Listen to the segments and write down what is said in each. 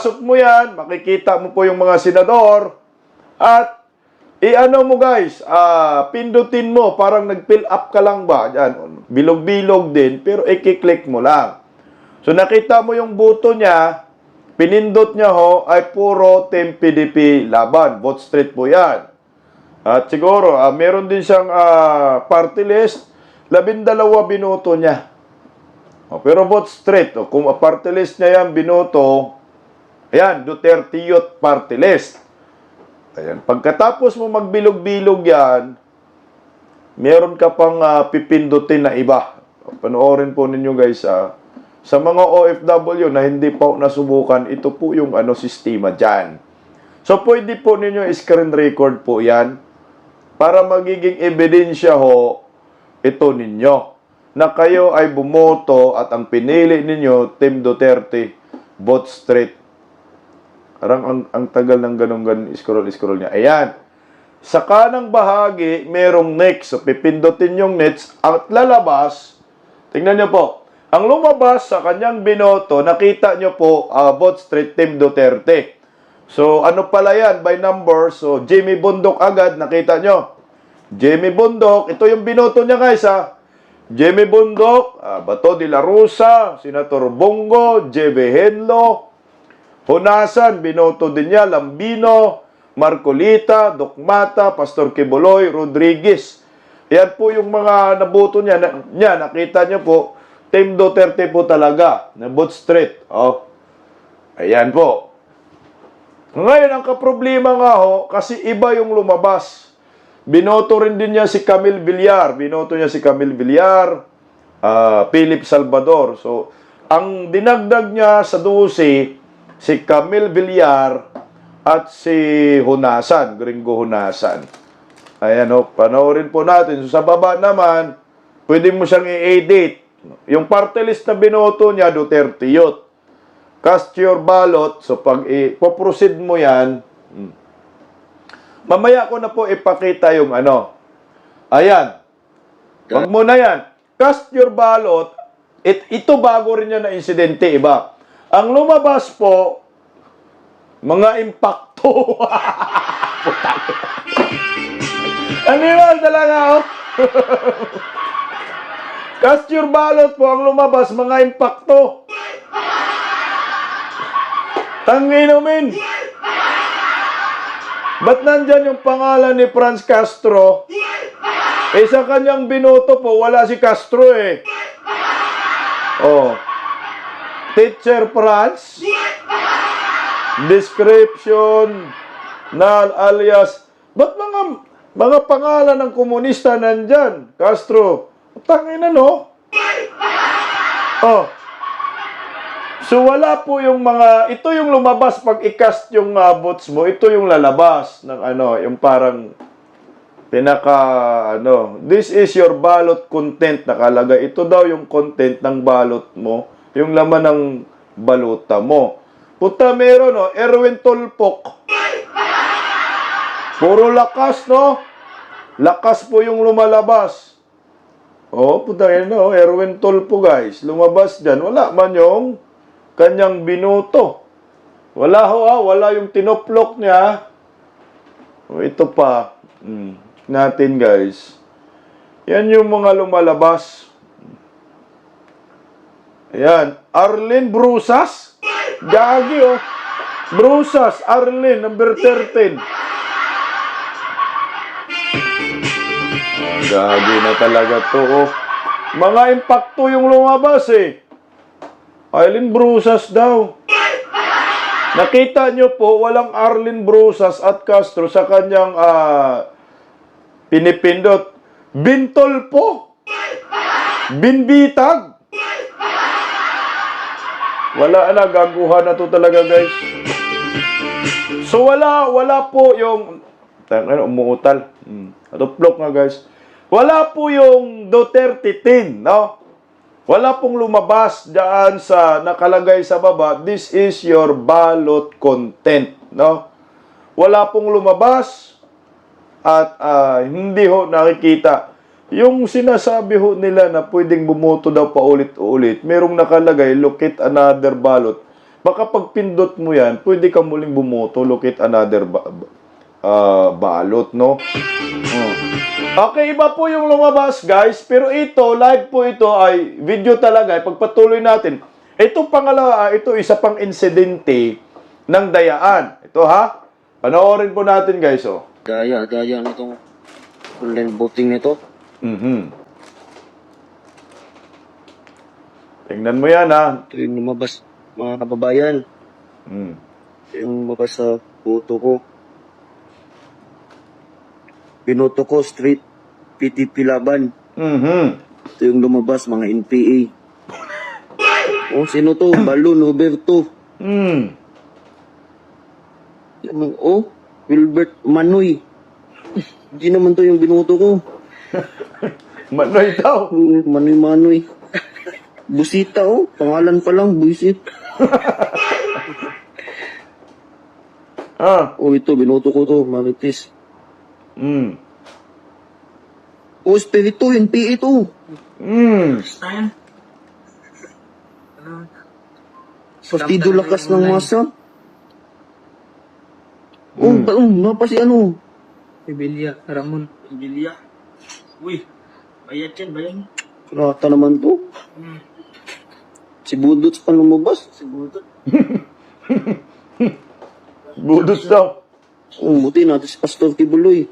Pasok mo yan, makikita mo po yung mga senador at i-ano mo guys, ah, pindutin mo, parang nag-fill up ka lang ba? Yan, bilog-bilog din, pero i-click mo lang. So nakita mo yung buto niya, pinindot niya ho, ay puro Team PDP laban. Vote straight po yan. At siguro, ah, meron din siyang ah, party list, labindalawa binoto niya. O, pero vote straight. O, kung party list niya yan, binoto, ayan, Duterte Youth Party List. Ayan. Pagkatapos mo magbilog-bilog yan, meron ka pang ah, pipindutin na iba. Panoorin po ninyo guys ah. Sa mga OFW na hindi pa nasubukan, ito po yung ano sistema dyan. So pwede po ninyo screen record po yan para magiging ebidensya ho ito ninyo na kayo ay bumoto at ang pinili ninyo, Team Duterte, vote straight. Parang ang, ang tagal ng ganun ganun scroll-scroll niya. Ayan. Sa kanang bahagi, merong next. So, pipindutin yung next at lalabas. Tingnan niyo po. Ang lumabas sa kanyang binoto, nakita niyo po, uh, vote straight Team Duterte. So, ano pala yan? By number. So, Jimmy Bundok agad, nakita nyo. Jimmy Bundok, ito yung binoto niya guys ha. Jimmy Bundok, ah, Bato de la Rosa, Senator Bongo, J.B. Henlo, Honasan, binoto din niya, Lambino, Marcolita, Dokmata, Pastor Kibuloy, Rodriguez. Yan po yung mga naboto niya. Na, niya nakita niyo po, Team Duterte po talaga, na straight. Oh. Ayan po. Ngayon, ang kaproblema nga ho, kasi iba yung lumabas. Binoto rin din niya si Camille Villar. Binoto niya si Camille Villar, ah, Philip Salvador. So, ang dinagdag niya sa 12, si Camille Villar at si Hunasan, Gringo Hunasan. Ayan o, panoorin po natin. So, sa baba naman, pwede mo siyang i-edit. Yung party list na binoto niya, Duterte Youth. Cast your ballot. So, pag i-proceed mo yan, hmm. mamaya ko na po ipakita yung ano. Ayan. Wag mo na yan. Cast your ballot. It, ito bago rin yan na insidente, iba. Ang lumabas po, mga impacto. Animal talaga, oh. Cast your ballot po ang lumabas, mga impacto. Tanginumin. Ba't nandyan yung pangalan ni Franz Castro? Eh, sa kanyang binoto po, wala si Castro eh. Oh. Teacher Franz. Description. Null alias. Ba't mga, mga pangalan ng komunista nandyan? Castro. Tangina no? Oh. So wala po yung mga ito yung lumabas pag i-cast yung uh, votes mo, ito yung lalabas ng ano, yung parang pinaka ano, this is your ballot content nakalagay. Ito daw yung content ng ballot mo, yung laman ng balota mo. Puta meron no, Erwin Tolpok. Puro lakas no? Lakas po yung lumalabas. Oh, puta yan no, Erwin Tolpo guys. Lumabas dyan. Wala man yung kanyang binuto. Wala ho ah, wala yung tinoplok niya. Oh, ito pa. Hmm, natin guys. Yan yung mga lumalabas. Ayan. Arlene Brusas. Gagi oh. Brusas, Arlene, number 13. Gagi na talaga to oh. Mga impacto yung lumabas eh. Arlene Brusas daw. Nakita nyo po, walang Arlene Brusas at Castro sa kanyang ah, pinipindot. Bintol po. Binbitag. Wala na, gaguhan na to talaga guys. So wala, wala po yung, ano, umuutal. Hmm. Tuplok nga guys. Wala po yung Duterte 10, no? Wala pong lumabas dyan sa nakalagay sa baba, this is your ballot content, no? Wala pong lumabas at ah, hindi ho nakikita. Yung sinasabi ho nila na pwedeng bumoto daw paulit-ulit, merong nakalagay, locate another ballot. baka pag pindot mo yan, pwede ka muling bumoto, look at another ba- ba- ah, balot, no? Oh. Okay, iba po yung lumabas, guys. Pero ito, live po ito ay video talaga. Pagpatuloy natin. Ito pangalawa, ah, ito isa pang insidente ng dayaan. Ito ha. Panoorin po natin, guys, oh. Daya, daya nitong online voting nito. Mhm. Tingnan mo yan, ha. Ito yung lumabas, mga kababayan. Mm. Ito yung lumabas sa photo ko. Pinoto ko, street, PTP Laban. Mhm. Ito yung lumabas, mga NPA. oh, sino to? Balon, Roberto. Mm. Yung- Oh, Wilbert Manoy. Hindi naman to yung binoto ko. Manoy daw. Oh, Manoy Manoy. Busita oh, pangalan pa lang, buisit. Ah. Oh, ito, binoto ko to, Marites. Mm. Oh, Espiritu, NPA to. Mm. Partido lakas ng masa. Oh, Hmm. ba, oh, napa si ano? Rebellia, Ramon. Rebellia. Uy, bayad yan, bayad. Rata naman to. Si Budots pa lumabas. Siguro. Budos daw. Oh, buti natin si Pastor Kibuloy.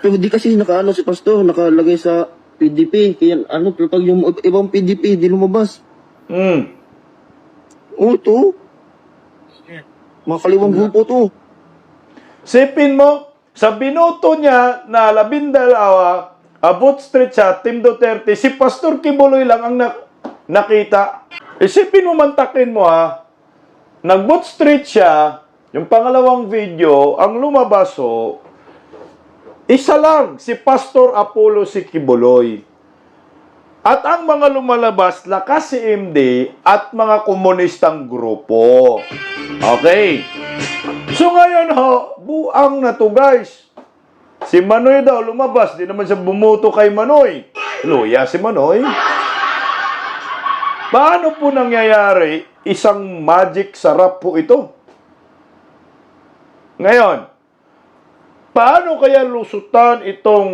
Pero di kasi nakaano si Pastor, nakalagay sa PDP. Kaya ano, pero pag yung ibang PDP, di lumabas. Mm. Oh, ito. Mga kaliwang grupo to. Sipin mo, sa binoto niya na labindalawa, abot street siya, Team Duterte, si Pastor Kibuloy lang ang na- nakita. Isipin mo mantakin mo ha, nag-boot street siya, yung pangalawang video, ang lumabas ho, isa lang, si Pastor Apollo si Kibuloy. At ang mga lumalabas, lakas si MD at mga komunistang grupo. Okay. So ngayon ho, buang na to guys. Si Manoy daw lumabas, di naman siya bumuto kay Manoy. Luya si Manoy. Paano po nangyayari? Isang magic sarap po ito. Ngayon, paano kaya lusutan itong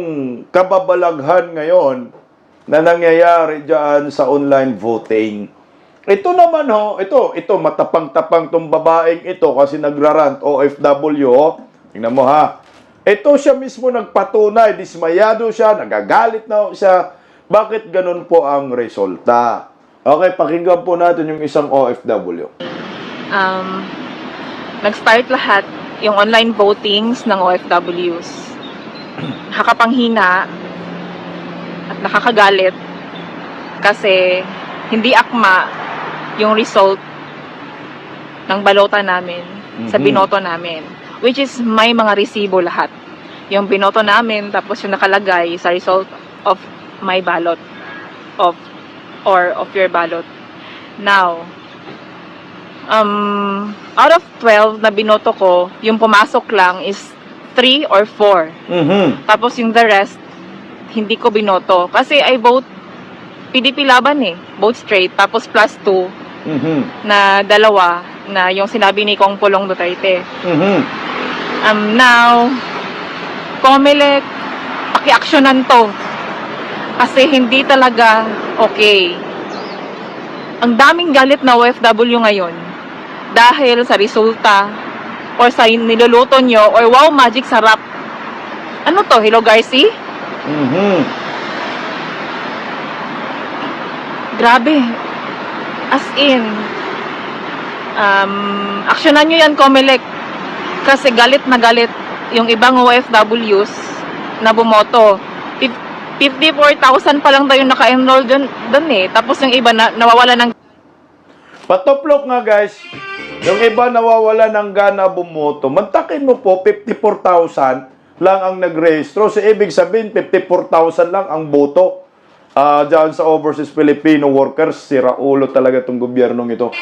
kababalaghan ngayon na nangyayari dyan sa online voting? Ito naman ho, ito, ito, matapang-tapang tong babaeng ito kasi nagrarant OFW, ho. Tingnan mo ha. Ito siya mismo nagpatunay, dismayado siya, nagagalit na siya. Bakit ganun po ang resulta? Okay, pakinggan po natin yung isang OFW. um, nag-start lahat yung online votings ng OFWs. Nakapanghina at nakakagalit kasi hindi akma yung result ng balota namin sa Mhm. binoto namin. Which is may mga resibo lahat. Yung binoto namin tapos yung nakalagay sa result of my ballot of or of your ballot. Now, um, out of 12 na binoto ko, yung pumasok lang is 3 or 4. Mhm. Tapos yung the rest, hindi ko binoto. Kasi I vote PDP laban eh. Vote straight. Tapos plus 2 Mhm. na dalawa na yung sinabi ni Kong Pulong Duterte. Mhm. Um, now, Comelec, pakiaksyonan to. Kasi hindi talaga okay. Ang daming galit na OFW ngayon dahil sa resulta or sa niluluto nyo or wow magic sarap. Ano to? Hello Garci? Mhm. Grabe. As in, um, aksyonan nyo yan, Comelec. Kasi galit na galit yung ibang OFWs na bumoto. Fif- 54,000 pa lang tayo naka-enroll dun, dun eh. Tapos yung iba na, nawawala ng Patoplok nga guys, yung iba nawawala ng gana bumoto. Mantakin mo po, 54,000 lang ang nagrehistro. So, ibig sabihin, 54,000 lang ang boto. Ah, dyan sa overseas Filipino workers, sira ulo talaga itong gobyernong ito.